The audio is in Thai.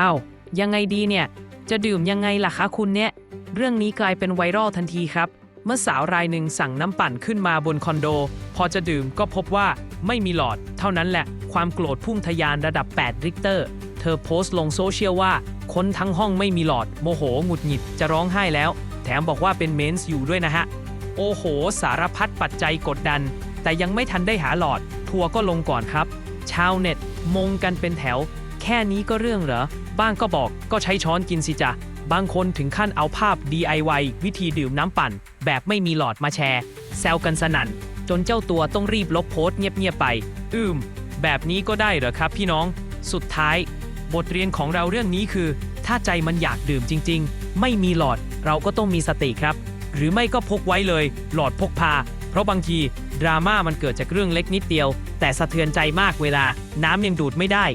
อ้าวยังไงดีเนี่ย จะดื่มยังไงล่ะคะคุณเนี่ย เรื่องนี้กลายเป็นไวรัลทันทีครับ เมื่อสาวรายหนึ่งสั่งน้ำปั่นขึ้นมาบนคอนโด พอจะดื่มก็พบว่าไม่มีหลอด เท่านั้นแหละ ความโกรธพุ่งทะยานระดับ 8 ริกเตอร์ เธอโพสต์ลงโซเชียลว่า คนทั้งห้องไม่มีหลอด โมโหหงุดหงิดจะร้องไห้แล้ว แถมบอกว่าเป็นเมนส์อยู่ด้วยนะฮะ โอ้โห สารพัดปัจจัยกดดัน แต่ยังไม่ทันได้หาหลอด ทัวร์ก็ลงก่อนครับ ชาวเน็ตมงกันเป็นแถว แค่นี้ก็เรื่องเหรอ บ้างก็บอกก็ใช้ช้อนกินสิจ๊ะบางคนถึงขั้นเอาภาพ DIY วิธีดื่มน้ำปั่น แบบไม่มีหลอดมาแชร์ แซวกันสนั่น จนเจ้าตัวต้องรีบลบโพสต์เงียบๆไป อืม แบบนี้ก็ได้เหรอครับพี่น้อง สุดท้าย บทเรียนของเราเรื่องนี้คือ ถ้าใจมันอยากดื่มจริง ๆ ไม่มีหลอดเราก็ต้องมีสติครับ หรือไม่ก็พกไว้เลย หลอดพกพา เพราะบางทีดราม่ามันเกิดจากเรื่องเล็กนิดเดียว แต่สะเทือนใจมากเวลา น้ำยังดูดไม่ได้